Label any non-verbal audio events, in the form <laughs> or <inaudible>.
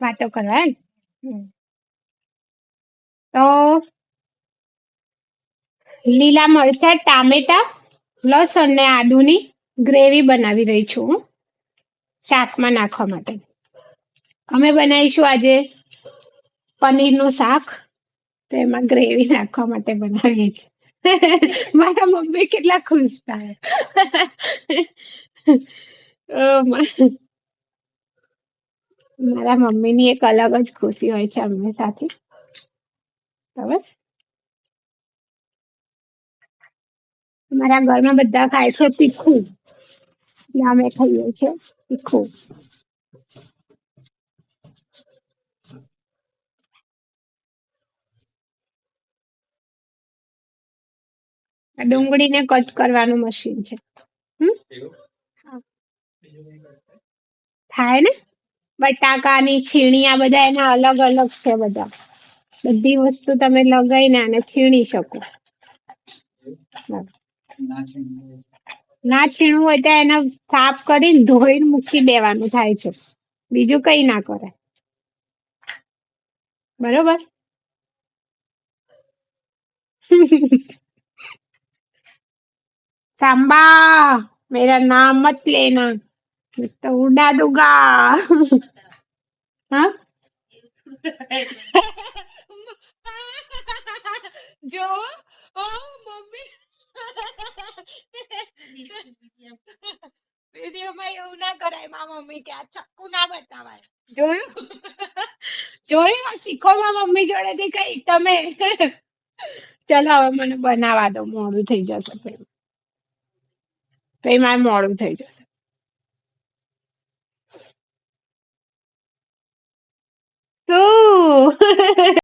વાતો કરવા તો લીલા મરચાં, ટામેટા, લસણ ને આદુની ગ્રેવી બનાવી રહી છું હું, શાકમાં નાખવા માટે. અમે બનાવીશું આજે પનીરનું શાક, તો એમાં ગ્રેવી નાખવા માટે બનાવીએ છીએ. <laughs> મારા મમ્મી કેટલા ખુશ થાય. <laughs> અ, મા- મારા મમ્મીની એક અલગ જ ખુશી હોય છે અમને સાથે. બસ મારા ઘરમાં બધા ખાય છે તીખું. અમે ખાઈએ છે તીખું. ડુંગળીને કટ કરવાનું મશીન છે. હમ? થાય ને બટાકાની છીણી આ બધા એના અલગ અલગ છે બધા બધી વસ્તુ તમે લગાઈને આને છીણી શકો ના છીણવું હોય તો એને સાફ કરીને ધોઈને મૂકી દેવાનું થાય છે બીજું કઈ ના કરે બરોબર <laughs> सांबा मेरा नाम मत लेना તો ઉડા દુગા. હા? જો ઓ મમ્મી. વિડીયોમાં એવું ના કરાય મા મમ્મી કે આ ચક્કુ ના બતાવાય. જોયું? જોયું? શીખો મા મમ્મી જોડેથી કઈ તમે. ચાલો હવે મને બનાવા દો. મોડું થઈ જશે. પછી મારે મોડું થઈ જશે. tú. <laughs>